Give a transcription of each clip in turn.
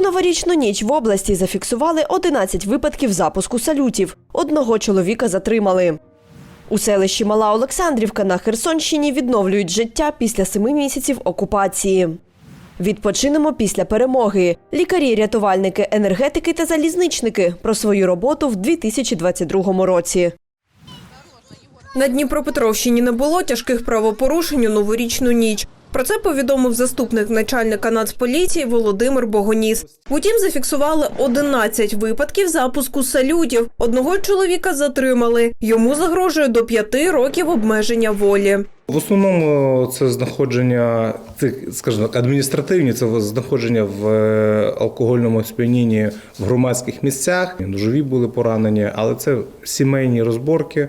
Новорічну ніч в області зафіксували 11 випадків запуску салютів. Одного чоловіка затримали. У селищі Мала Олександрівка на Херсонщині відновлюють життя після семи місяців окупації. Відпочинемо після перемоги. Лікарі, рятувальники, енергетики та залізничники про свою роботу в 2022 році. На Дніпропетровщині не було тяжких правопорушень у новорічну ніч. Про це повідомив заступник начальника Нацполіції Володимир Богоніс. Утім, зафіксували 11 випадків запуску салютів. Одного чоловіка затримали. Йому загрожує до 5 років обмеження волі. В основному це знаходження, скажімо так, адміністративні, це знаходження в е, алкогольному сп'янінні в громадських місцях. Ножові були поранені, але це сімейні розборки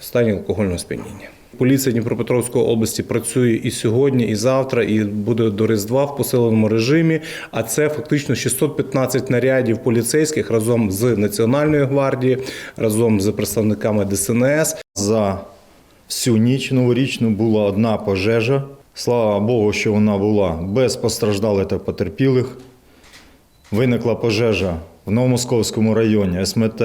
в стані алкогольного сп'яніння. Поліція Дніпропетровської області працює і сьогодні, і завтра, і буде до Різдва в посиленому режимі. А це фактично 615 нарядів поліцейських разом з Національною гвардією, разом з представниками ДСНС. За всю ніч новорічну була одна пожежа. Слава Богу, що вона була без постраждалих та потерпілих. Виникла пожежа в Новомосковському районі СМТ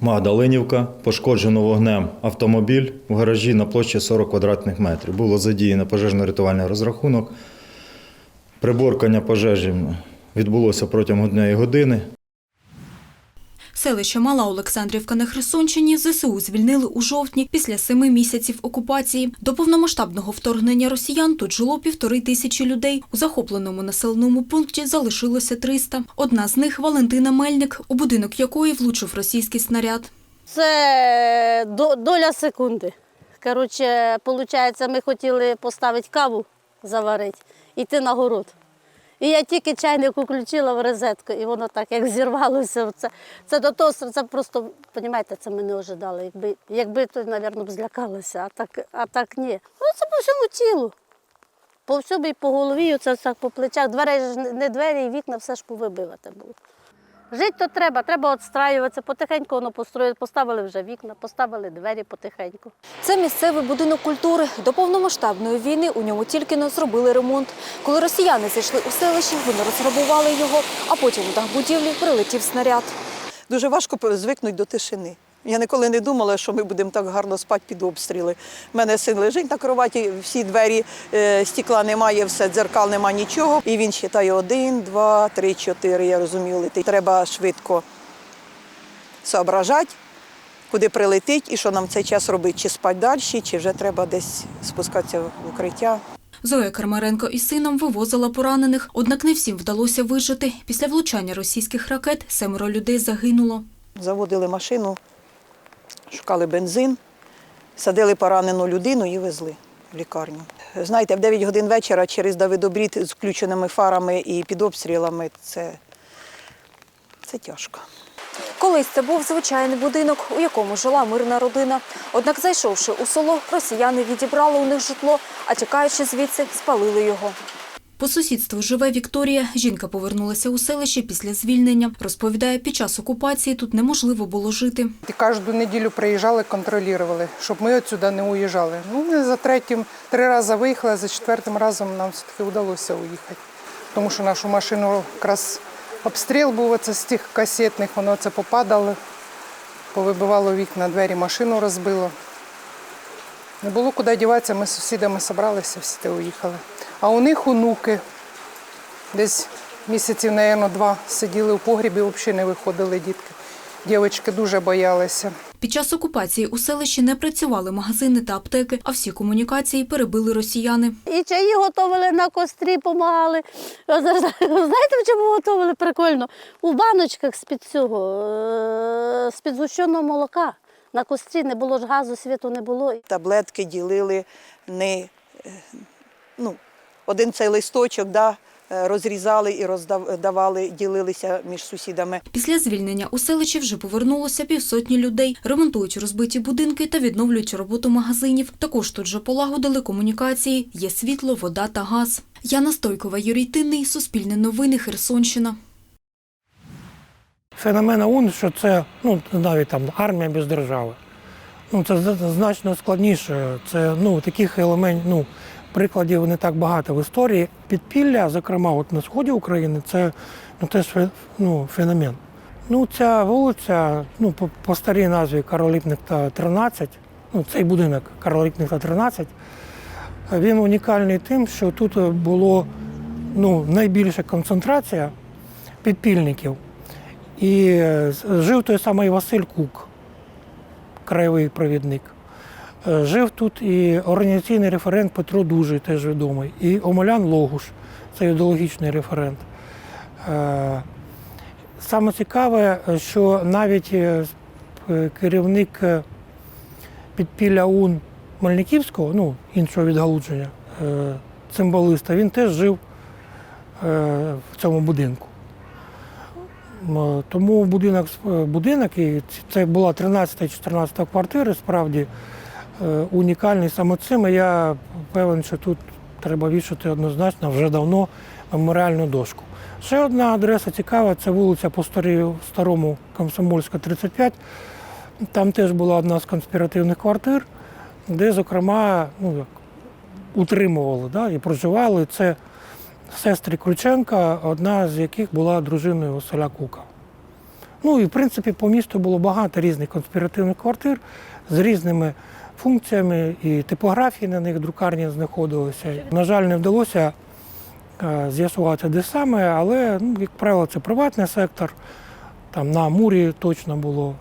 Магдалинівка. Пошкоджено вогнем автомобіль в гаражі на площі 40 квадратних метрів. Було задіяно пожежно-рятувальний розрахунок. Приборкання пожежі відбулося протягом однієї години. Селище Мала Олександрівка на Херсонщині ЗСУ звільнили у жовтні після семи місяців окупації. До повномасштабного вторгнення росіян тут жило півтори тисячі людей. У захопленому населеному пункті залишилося 300. Одна з них Валентина Мельник, у будинок якої влучив російський снаряд. Це доля секунди. Коротше, виходить, ми хотіли поставити каву заварити, йти на город. І я тільки чайник включила в розетку, і воно так як зірвалося. Це, це до того, це просто, розумієте, це ми не ожидали. Якби, якби то, мабуть, б злякалося, а так, а так ні. Ну, це по всьому тілу. По всьому і по голові, це все по плечах. Двері ж не двері, і вікна, все ж повибивати було. Жити то треба, треба відстраюватися, потихеньку воно построїли, поставили вже вікна, поставили двері потихеньку. Це місцевий будинок культури. До повномасштабної війни у ньому тільки не зробили ремонт. Коли росіяни зайшли у селище, вони розграбували його, а потім у дах будівлі прилетів снаряд. Дуже важко звикнути до тишини. Я ніколи не думала, що ми будемо так гарно спати під обстріли. У мене син лежить на кроваті, всі двері, е, стекла немає, все, дзеркал немає нічого. І він вважає один, два, три, чотири. Я розумію, летить. Треба швидко соображати, куди прилетить і що нам цей час робити, чи спати далі, чи вже треба десь спускатися в укриття. Зоя Кармаренко із сином вивозила поранених, однак не всім вдалося вижити. Після влучання російських ракет семеро людей загинуло. Заводили машину, шукали бензин, садили поранену людину і везли в лікарню. Знаєте, в 9 годин вечора через Давидобрід з включеними фарами і під обстрілами це, це тяжко. Колись це був звичайний будинок, у якому жила мирна родина. Однак, зайшовши у село, росіяни відібрали у них житло, а тікаючи звідси, спалили його. По сусідству живе Вікторія. Жінка повернулася у селище після звільнення. Розповідає, під час окупації тут неможливо було жити. І кожну неділю приїжджали, контролювали, щоб ми отсюди не уїжджали. Ну, ми за третім три рази виїхали, за четвертим разом нам все-таки вдалося уїхати. Тому що нашу машину якраз обстріл був оце з тих касетних, воно це попадало, повибивало вікна, двері, машину розбило. Не було куди діватися, ми з сусідами зібралися, всі те уїхали. А у них онуки десь місяців, мабуть, два сиділи у погрібі, взагалі не виходили дітки. Дівчатки дуже боялися. Під час окупації у селищі не працювали магазини та аптеки, а всі комунікації перебили росіяни. І чаї готували на кострі, допомагали. Знаєте, в чому готували? Прикольно. У баночках з-під цього, е, з-під згущеного молока. На кострі не було ж газу, світу не було. Таблетки ділили не е, ну, один цей листочок, да, е, розрізали і роздавали, ділилися між сусідами. Після звільнення у селищі вже повернулося півсотні людей. Ремонтують розбиті будинки та відновлюють роботу магазинів. Також тут же полагодили комунікації. Є світло, вода та газ. Яна Стойкова, Юрій Тинний, Суспільне новини, Херсонщина. Феномен ОУН, що це ну, навіть там армія без держави. Ну, це значно складніше. Це ну, таких елементів, ну, прикладів не так багато в історії. Підпілля, зокрема, от на сході України, це ну, теж ну, феномен. Ну, ця вулиця, ну, по, по старій назві Карла 13, ну, цей будинок Карла 13, він унікальний тим, що тут було ну, найбільша концентрація підпільників. І жив той самий Василь Кук, краєвий провідник. Е, Жив тут і організаційний референт Петро Дужий, теж відомий, і Омелян Логуш, це ідеологічний референт. Е, Саме цікаве, що навіть е, керівник підпілля УН Мельниківського, ну, іншого відгалудження, цимбалиста, він теж жив в цьому будинку. Тому будинок, будинок і це була 13-14 квартира, справді унікальний саме цим. Я певен, що тут треба вішати однозначно вже давно меморіальну дошку. Ще одна адреса цікава це вулиця по старому Комсомольська, 35. Там теж була одна з конспіративних квартир, де, зокрема, ну, утримували да, і проживали. Це сестри Крученка, одна з яких була дружиною Василя Кука. Ну і в принципі по місту було багато різних конспіративних квартир з різними функціями, і типографії на них друкарні знаходилися. На жаль, не вдалося е, з'ясувати, де саме, але, ну, як правило, це приватний сектор. Там на Амурі точно було.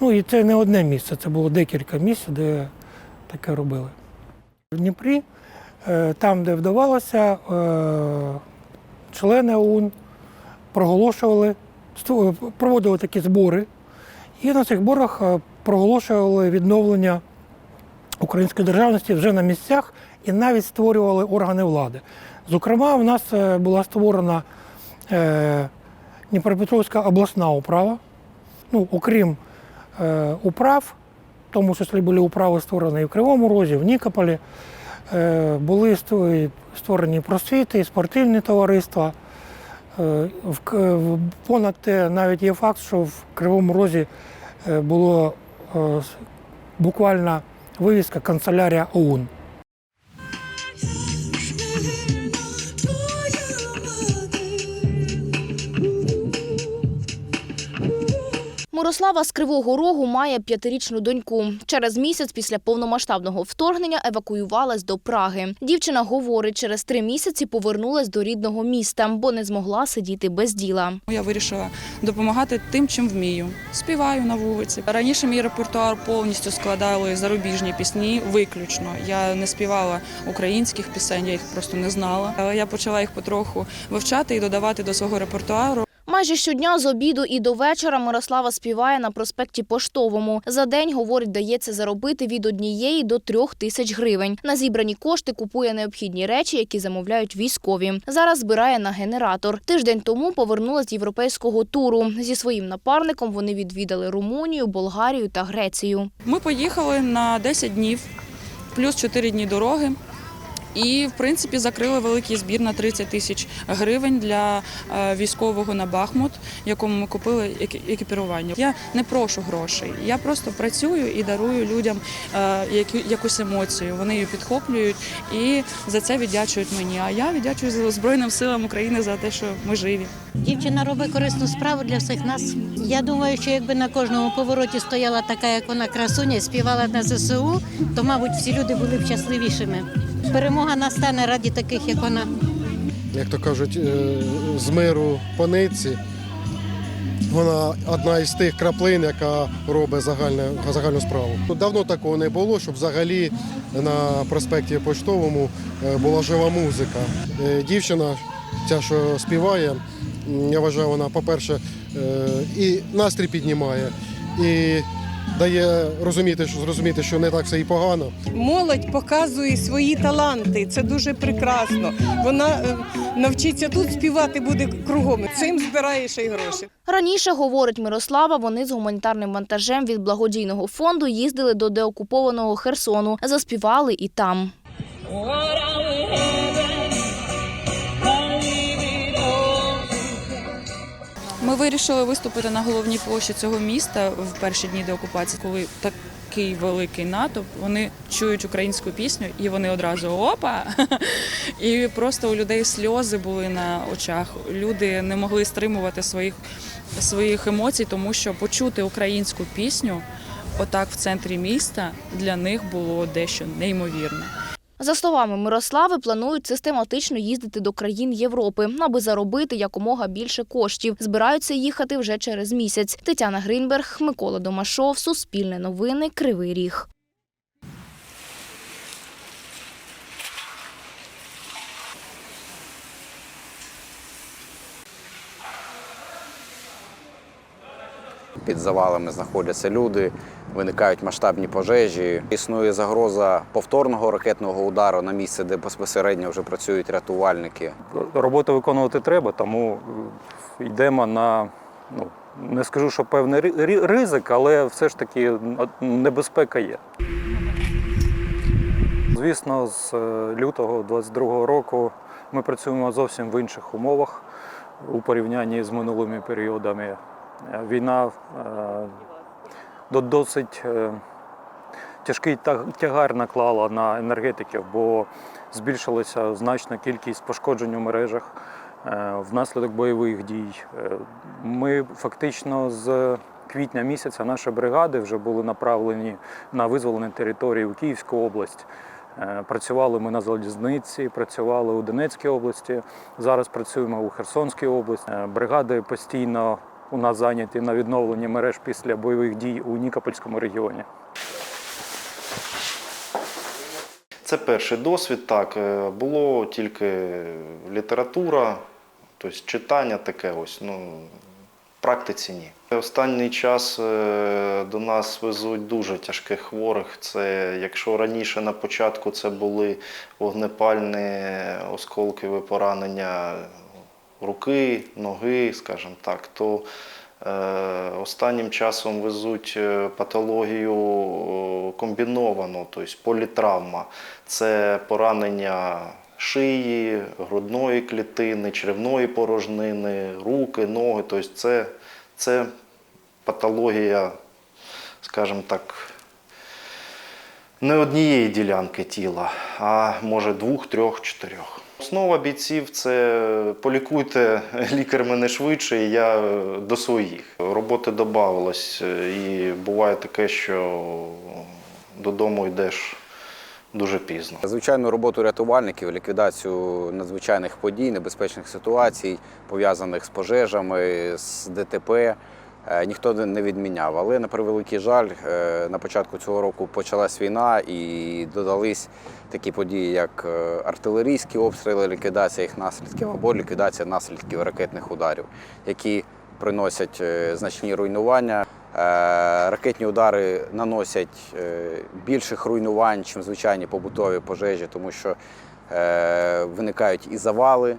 Ну і це не одне місце, це було декілька місць, де таке робили. В Дніпрі, е, там, де вдавалося, е, члени ОУН проголошували, проводили такі збори, і на цих зборах е, проголошували відновлення української державності вже на місцях і навіть створювали органи влади. Зокрема, в нас е, була створена е, Дніпропетровська обласна управа. Ну, окрім е, управ, в тому числі були управи створені і в Кривому Розі, в Нікополі. Е, були створені просвіти, спортивні товариства. Е, Понад те навіть є факт, що в Кривому Розі е, було буквально вивіска канцелярія ОУН. Мирослава з Кривого Рогу має п'ятирічну доньку. Через місяць після повномасштабного вторгнення евакуювалась до Праги. Дівчина говорить, через три місяці повернулась до рідного міста, бо не змогла сидіти без діла. Я вирішила допомагати тим, чим вмію. Співаю на вулиці. Раніше мій репертуар повністю складали зарубіжні пісні, виключно. Я не співала українських пісень, я їх просто не знала. Але я почала їх потроху вивчати і додавати до свого репертуару. Майже щодня з обіду і до вечора Мирослава співає на проспекті Поштовому. За день, говорить, дається заробити від однієї до трьох тисяч гривень. На зібрані кошти купує необхідні речі, які замовляють військові. Зараз збирає на генератор. Тиждень тому повернулась з європейського туру. Зі своїм напарником вони відвідали Румунію, Болгарію та Грецію. Ми поїхали на 10 днів, плюс 4 дні дороги. І, в принципі, закрили великий збір на 30 тисяч гривень для е, військового на Бахмут, якому ми купили екіпірування. Я не прошу грошей, я просто працюю і дарую людям е, якусь емоцію. Вони її підхоплюють і за це віддячують мені. А я віддячую Збройним силам України за те, що ми живі. Дівчина робить корисну справу для всіх нас. Я думаю, що якби на кожному повороті стояла така, як вона красуня, співала на ЗСУ, то, мабуть, всі люди були б щасливішими. Перемога настане раді таких, як вона. як то кажуть, е, з миру по нитці. Вона одна із тих краплин, яка робить загальне, загальну справу. Давно такого не було, щоб взагалі на проспекті Поштовому е, була жива музика. Е, Дівчина, ця, що співає, я вважаю, вона, по-перше, і настрій піднімає, і дає розуміти, що зрозуміти, що не так все і погано. Молодь показує свої таланти. Це дуже прекрасно. Вона е, навчиться тут співати буде кругом. Цим збирає ще й гроші. Раніше, говорить Мирослава, вони з гуманітарним вантажем від благодійного фонду їздили до деокупованого Херсону, заспівали і там. Вирішили виступити на головній площі цього міста в перші дні деокупації, коли такий великий натовп, вони чують українську пісню і вони одразу опа. І просто у людей сльози були на очах. Люди не могли стримувати своїх, своїх емоцій, тому що почути українську пісню отак в центрі міста для них було дещо неймовірне. За словами Мирослави, планують систематично їздити до країн Європи, аби заробити якомога більше коштів. Збираються їхати вже через місяць. Тетяна Гринберг, Микола Домашов, Суспільне новини, Кривий Ріг. Під завалами знаходяться люди, виникають масштабні пожежі. Існує загроза повторного ракетного удару на місце, де безпосередньо вже працюють рятувальники. Роботу виконувати треба, тому е, йдемо на, ну, не скажу, що певний ри- ри- ризик, але все ж таки небезпека є. Звісно, з е, лютого 22-го року ми працюємо зовсім в інших умовах у порівнянні з минулими періодами. Війна е, до- досить е, тяжкий тягар наклала на енергетиків, бо збільшилася значна кількість пошкоджень у мережах е, внаслідок бойових дій. Ми фактично з квітня місяця наші бригади вже були направлені на визволені території у Київську область. Працювали ми на залізниці, працювали у Донецькій області. Зараз працюємо у Херсонській області. Бригади постійно у нас зайняті на відновленні мереж після бойових дій у Нікопольському регіоні. Це перший досвід. Так, Е, було тільки література, тобто читання таке ось. Ну, практиці ні. Останній час е, до нас везуть дуже тяжких хворих. Це якщо раніше на початку це були вогнепальні осколкові поранення руки, ноги, скажімо так, то е, останнім часом везуть е, патологію е, комбіновану, тобто політравма. Це поранення шиї, грудної клітини, черевної порожнини, руки, ноги. Тобто це, це патологія, скажімо так, не однієї ділянки тіла, а може двох, трьох, чотирьох. Основа бійців це полікуйте лікар мене швидше, і я до своїх. Роботи додавалось, і буває таке, що додому йдеш дуже пізно. Звичайну роботу рятувальників, ліквідацію надзвичайних подій, небезпечних ситуацій, пов'язаних з пожежами, з ДТП. Е, Ніхто не відміняв, але на превеликий жаль, е, на початку цього року почалась війна і додались такі події, як е, артилерійські обстріли, ліквідація їх наслідків або ліквідація наслідків ракетних ударів, які приносять значні руйнування. Ракетні удари наносять більших руйнувань, ніж звичайні побутові пожежі, тому що виникають і завали.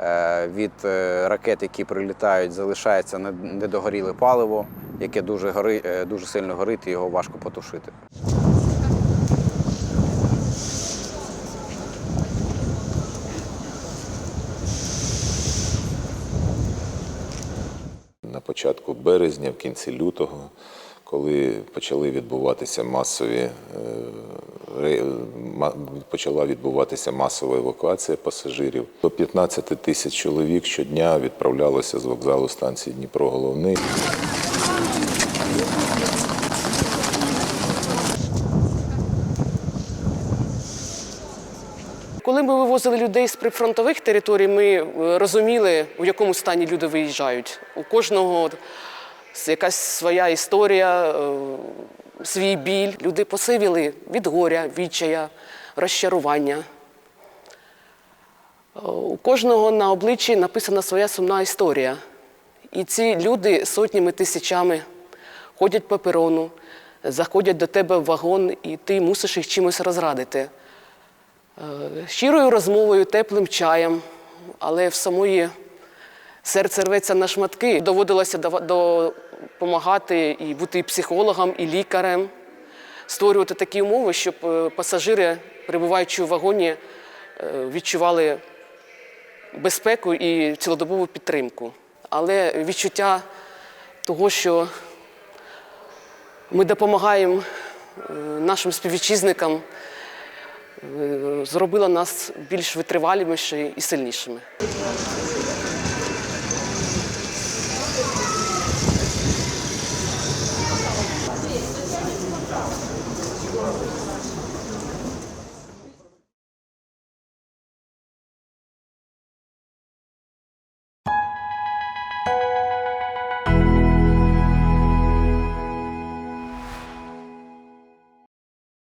Е, Від е, ракет, які прилітають, залишається не- недогоріле паливо, яке дуже, гори, е, дуже сильно горить і його важко потушити. на початку березня, в кінці лютого, коли почали відбуватися масові е, ма- почала відбуватися масова евакуація пасажирів. До 15 тисяч чоловік щодня відправлялося з вокзалу станції Дніпро Головний. Коли ми вивозили людей з прифронтових територій, ми е, розуміли, у якому стані люди виїжджають. У кожного якась своя історія, е, свій біль. Люди посивіли від горя, відчая, розчарування. Е, У кожного на обличчі написана своя сумна історія. І ці люди сотнями тисячами ходять по перону, заходять до тебе в вагон, і ти мусиш їх чимось розрадити. Е, щирою розмовою, теплим чаєм, але в самої серце рветься на шматки. Доводилося дава- допомагати і бути і психологом, і лікарем, створювати такі умови, щоб е, пасажири, перебуваючи у вагоні, е, відчували безпеку і цілодобову підтримку. Але відчуття того, що ми допомагаємо е, нашим співвітчизникам, зробило нас більш витривалішими і сильнішими.